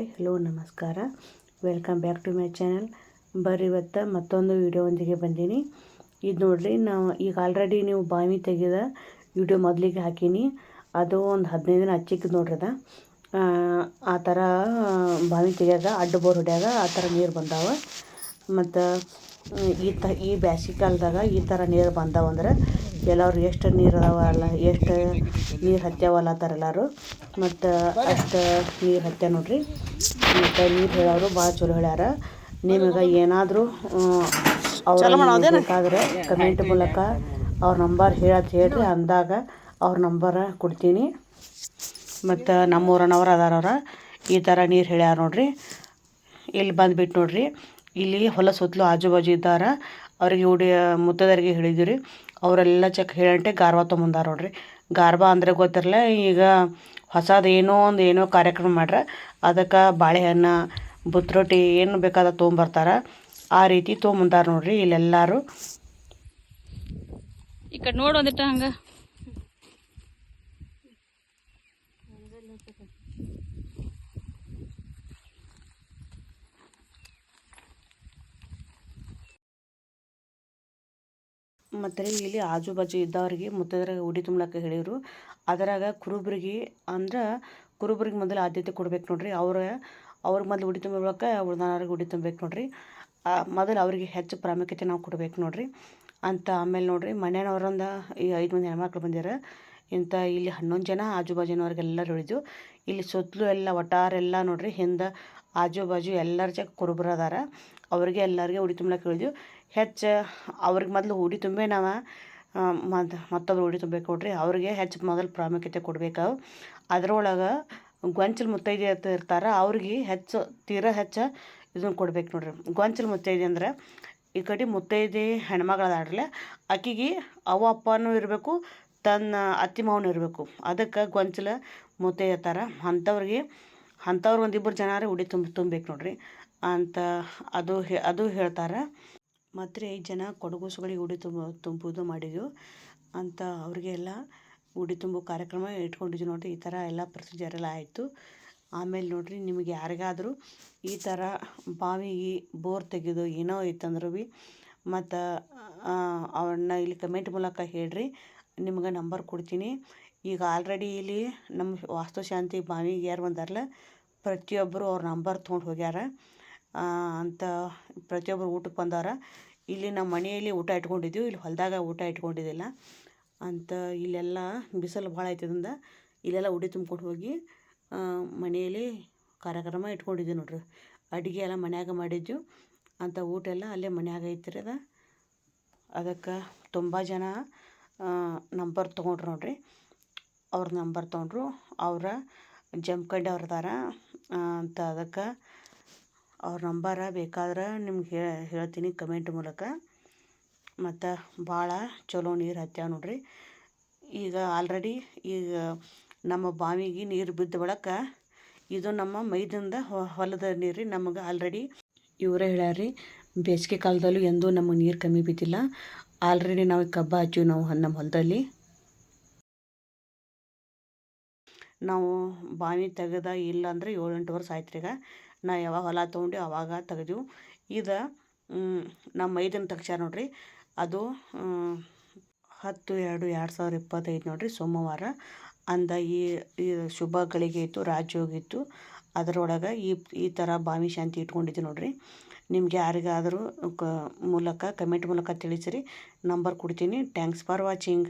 Hi hello ನಮಸ್ಕಾರ. Welcome back to my channel ಬರ್ರಿ ಇವತ್ತು ಮತ್ತೊಂದು ವಿಡಿಯೋವೊಂದಿಗೆ ಬಂದೀನಿ. ಇದು ನೋಡ್ರಿ ನಾವು ಈಗ ಆಲ್ರೆಡಿ ನೀವು ಬಾವಿ ತೆಗೆದ ವಿಡಿಯೋ ಮೊದಲಿಗೆ ಹಾಕೀನಿ. ಅದು ಒಂದು ಹದಿನೈದು ದಿನ ಹಚ್ಚಿಕ್ಕ ನೋಡ್ರಿ ಅದ. ಆ, ಆ ಥರ ಬಾವಿ ತೆಗ್ಯಾಗ ಅಡ್ಡ ಬೋರ್ ಹೊಡ್ಯಾಗ ಆ ಥರ ನೀರು ಬಂದಾವ. ಮತ್ತು ಈ ತ ಈ ಬ್ಯಾಸಿಗೆ ಕಾಲದಾಗ ಈ ಥರ ನೀರು ಬಂದಾವಂದ್ರೆ ಎಲ್ಲರು ಎಷ್ಟು ನೀರು ಅದಾವ ಅಲ್ಲ ಎಷ್ಟು ನೀರು ಹತ್ಯಾವಲ್ಲ ಥರ ಎಲ್ಲರೂ. ಮತ್ತು ಅಷ್ಟು ನೀರು ಹತ್ಯ ನೋಡ್ರಿ. ಮತ್ತು ನೀರು ಹೇಳೋರು ಭಾಳ ಚಲೋ ಹೇಳ್ಯಾರ. ನಿಮಗೆ ಏನಾದರೂ ಅವ್ರ ಬೇಕಾದ್ರೆ ಕಮೆಂಟ್ ಮೂಲಕ ಅವ್ರ ನಂಬರ್ ಹೇಳತ್ ಹೇಳ್ರಿ. ಅಂದಾಗ ಅವ್ರ ನಂಬರ ಕೊಡ್ತೀನಿ. ಮತ್ತು ನಮ್ಮೂರನವ್ರು ಅದಾರವ್ರ ಈ ಥರ ನೀರು ಹೇಳ್ಯಾರ ನೋಡ್ರಿ. ಇಲ್ಲಿ ಬಂದ್ಬಿಟ್ಟು ನೋಡ್ರಿ. ಇಲ್ಲಿ ಹೊಲ ಸುತ್ತಲೂ ಆಜು ಬಾಜು ಇದ್ದಾರ. ಅವ್ರಿಗೆ ಉಡಿ, ಮುತ್ತದರಿಗೆ ಹೇಳಿದ್ವಿ ರೀ ಅವರೆಲ್ಲ ಚೆಕ್ ಹೇಳಂಟೆ ಗಾರ್ವ ತೊಗೊಂಬಂದಾರ ನೋಡ್ರಿ. ಗಾರ್ವ ಅಂದರೆ ಗೊತ್ತಿರಲ್ಲ ಈಗ ಹೊಸದು ಏನೋ ಒಂದು ಏನೋ ಕಾರ್ಯಕ್ರಮ ಮಾಡ್ರೆ. ಅದಕ್ಕೆ ಬಾಳೆಹಣ್ಣು ಬುತ್ತರೊಟ್ಟಿ ಏನು ಬೇಕಾದ ತೊಗೊಂಬರ್ತಾರೆ. ಆ ರೀತಿ ತೊಗೊಂಬಂದಾರ ನೋಡ್ರಿ ಇಲ್ಲೆಲ್ಲರೂ. ಈ ಕಡೆ ನೋಡು ಒಂದಿಟ್ಟು ಹಂಗ. ಮತ್ತು ಇಲ್ಲಿ ಆಜು ಬಾಜು ಇದ್ದವ್ರಿಗೆ ಮುತ್ತದ್ರಾಗ ಉಡಿ ತುಂಬಲಕ್ಕ ಹೇಳಿದ್ರು. ಅದರಾಗ ಕುರುಬರಿಗೆ ಅಂದ್ರೆ ಕುರುಬರಿಗೆ ಮೊದಲು ಆದ್ಯತೆ ಕೊಡ್ಬೇಕು ನೋಡ್ರಿ. ಅವ್ರ ಅವ್ರ ಮೊದಲು ಉಡಿ ತುಂಬಕ್ಕೆ ಉಳ್ದವ್ರಿಗೆ ಉಡಿ ತುಂಬಬೇಕು ನೋಡ್ರಿ. ಮೊದಲು ಅವರಿಗೆ ಹೆಚ್ಚು ಪ್ರಾಮುಖ್ಯತೆ ನಾವು ಕೊಡ್ಬೇಕು ನೋಡ್ರಿ. ಅಂತ ಆಮೇಲೆ ನೋಡ್ರಿ ಮನೆಯವ್ರಂದ ಈ ಐದು ಮಂದಿ ಹೆಣ್ಮಕ್ಳು ಬಂದಿರ. ಇಂಥ ಇಲ್ಲಿ ಹನ್ನೊಂದು ಜನ ಆಜು ಬಾಜುನವ್ರಿಗೆಲ್ಲರೂ ಹೇಳಿದ್ವು ಇಲ್ಲಿ ಸುತ್ತಲೂ ಎಲ್ಲ ಒಟ್ಟಾರೆಲ್ಲ ನೋಡ್ರಿ, ಹಿಂದೆ ಆಜು ಬಾಜು ಎಲ್ಲರ ಜಗ ಕುರುಬರು ಅದಾರ ಅವ್ರಿಗೆ ಎಲ್ಲರಿಗೆ ಉಡಿ ತುಂಬಲಕ್ಕೆ ಹೇಳಿದ್ವು ಹೆಚ್ಚು ಅವ್ರಿಗೆ ಮೊದಲು ಉಡಿ ತುಂಬೆ ನಾವು ಮತ್ತು ಮತ್ತೊಬ್ರು ಉಡಿ ತುಂಬಬೇಕು ನೋಡ್ರಿ ಅವ್ರಿಗೆ ಹೆಚ್ಚು ಮೊದಲು ಪ್ರಾಮುಖ್ಯತೆ ಕೊಡ್ಬೇಕು ಅದರೊಳಗೆ ಗೊಂಚಲು ಮುತ್ತೈದೆ ಅಂತ ಇರ್ತಾರೆ, ಅವ್ರಿಗೆ ಹೆಚ್ಚು ತೀರಾ ಹೆಚ್ಚು ಇದನ್ನು ಕೊಡ್ಬೇಕು ನೋಡ್ರಿ. ಗೊಂಚಲು ಮುತ್ತೈದೆ ಅಂದ್ರೆ, ಈ ಕಡೆ ಮುತ್ತೈದೆ ಹೆಣ್ಮಗಳು ಆಕೆಗೆ ಆಕಿಗೆ ಅವ ಅಪ್ಪನೂ ಇರಬೇಕು ತನ್ನ ಅತ್ತೆ ಮಾವನ ಇರಬೇಕು. ಅದಕ್ಕೆ ಗೊಂಚಲ ಮುತ್ತೆ ಎತ್ತಾರ ಅಂಥವ್ರಿಗೆ, ಅಂಥವ್ರು ಒಂದಿಬ್ಬರು ಜನಾರೇ ಉಡಿ ತುಂಬ, ತುಂಬಬೇಕು ನೋಡ್ರಿ ಅಂತ ಅದು ಹೇ, ಅದು ಹೇಳ್ತಾರೆ. ಮತ್ತು ರೀ ಜನ ಕೊಡಗೂಸುಗಳಿಗೆ ಉಡಿ ತುಂಬ ತುಂಬುವುದು ಮಾಡಿದ್ವು ಅಂತ ಅವ್ರಿಗೆಲ್ಲ ಉಡಿ ತುಂಬೋ ಕಾರ್ಯಕ್ರಮ ಇಟ್ಕೊಂಡಿದ್ವಿ ನೋಡ್ರಿ. ಈ ಥರ ಎಲ್ಲ ಪ್ರೊಸೀಜರ್ ಎಲ್ಲ ಆಯಿತು. ಆಮೇಲೆ ನೋಡ್ರಿ ನಿಮಗೆ ಯಾರಿಗಾದರೂ ಈ ಥರ ಬಾವಿಗೆ ಬೋರ್ ತೆಗೆದು ಏನೋ ಇತ್ತಂದ್ರೆ ಭೀ ಮತ್ತು ಅವನ್ನ ಇಲ್ಲಿ ಕಮೆಂಟ್ ಮೂಲಕ ಹೇಳ್ರಿ. ನಿಮ್ಗೆ ನಂಬರ್ ಕೊಡ್ತೀನಿ. ಈಗ ಆಲ್ರೆಡಿ ಇಲ್ಲಿ ನಮ್ಮ ವಾಸ್ತುಶಾಂತಿ ಬಾವಿಗೆ ಯಾರು ಬಂದಾರಲ್ಲ ಪ್ರತಿಯೊಬ್ಬರು ಅವ್ರ ನಂಬರ್ ತೊಗೊಂಡು ಹೋಗ್ಯಾರ. ಅಂತ ಪ್ರತಿಯೊಬ್ಬರು ಊಟಕ್ಕೆ ಬಂದವ್ರ ಇಲ್ಲಿ ನಮ್ಮ ಮನೆಯಲ್ಲಿ ಊಟ ಇಟ್ಕೊಂಡಿದ್ದೀವಿ ಇಲ್ಲಿ ಹೊಲದಾಗ ಊಟ ಇಟ್ಕೊಂಡಿದ್ದಿಲ್ಲ. ಅಂತ ಇಲ್ಲೆಲ್ಲ ಬಿಸಿಲು ಭಾಳ ಆಯ್ತದಿಂದ ಇಲ್ಲೆಲ್ಲ ಉಡಿ ತುಂಬ್ಕೊಂಡು ಹೋಗಿ ಮನೆಯಲ್ಲಿ ಕಾರ್ಯಕ್ರಮ ಇಟ್ಕೊಂಡಿದ್ದೀವಿ ನೋಡ್ರಿ. ಅಡುಗೆ ಎಲ್ಲ ಮನ್ಯಾಗ ಮಾಡಿದ್ದು ಅಂತ ಊಟ ಎಲ್ಲ ಅಲ್ಲೇ ಮನ್ಯಾಗ ಐತ್ರಿ ಅದ ಅದಕ್ಕೆ ತುಂಬ ಜನ ನಂಬರ್ ತೊಗೊಂಡ್ರು ನೋಡಿರಿ. ಅವ್ರ ನಂಬರ್ ತೊಗೊಂಡ್ರು. ಅವರ ಜಮ್ಕಂಡಿ ಅವ್ರು ಅಂತ ಅದಕ್ಕೆ ಅವ್ರ ನಂಬರ ಬೇಕಾದ್ರೆ ನಿಮ್ಗೆ ಹೇಳ್ತೀನಿ ಕಮೆಂಟ್ ಮೂಲಕ. ಮತ್ತು ಭಾಳ ಚಲೋ ನೀರು ಹತ್ಯಾವ ನೋಡ್ರಿ. ಈಗ ಆಲ್ರೆಡಿ ಈಗ ನಮ್ಮ ಬಾವಿಗೆ ನೀರು ಬಿದ್ದ ಬಳಕ ಇದು ನಮ್ಮ ಮೈದಿಂದ ಹೊಲದ ನೀರು ರೀ ನಮಗೆ ಆಲ್ರೆಡಿ ಇವರೇ ಹೇಳ್ಯಾರ್ರಿ, ಬೇಸಿಗೆ ಕಾಲದಲ್ಲೂ ಎಂದೂ ನಮಗೆ ನೀರು ಕಮ್ಮಿ ಬಿದ್ದಿಲ್ಲ. ಆಲ್ರೆಡಿ ನಾವು ಕಬ್ಬ ಹಚ್ಚಿವಿ ನಾವು ನಮ್ಮ ಹೊಲದಲ್ಲಿ. ನಾವು ಬಾವಿ ತೆಗೆದ ಇಲ್ಲ ಅಂದರೆ ಏಳೆಂಟು ವರ್ಷ ಆಯ್ತು ಈಗ. ನಾ ಯಾವಾಗ ಹೊಲ ತೊಗೊಂಡು ಅವಾಗ ತೆಗೆದೆವು. ಇದು ನಮ್ಮ ಮೈದನ ತಕ್ಷಣ ನೋಡ್ರಿ. ಅದು ಹತ್ತು, ಎರಡು ಎರಡು ಸಾವಿರ ಇಪ್ಪತ್ತೈದು ನೋಡ್ರಿ ಸೋಮವಾರ. ಅಂದ ಈ ಶುಭ ಗಳಿಗೆ ಇತ್ತು ರಾಜ್ಯೋಗಿತ್ತು. ಅದರೊಳಗೆ ಈ ಈ ಥರ ಬಾವಿ ಶಾಂತಿ ಇಟ್ಕೊಂಡಿದ್ದೆ ನೋಡ್ರಿ. ನಿಮ್ಗೆ ಯಾರಿಗಾದರೂ ಕ ಮೂಲಕ ಕಮೆಂಟ್ ಮೂಲಕ ತಿಳಿಸಿರಿ. ನಂಬರ್ ಕೊಡ್ತೀನಿ. Thanks for watching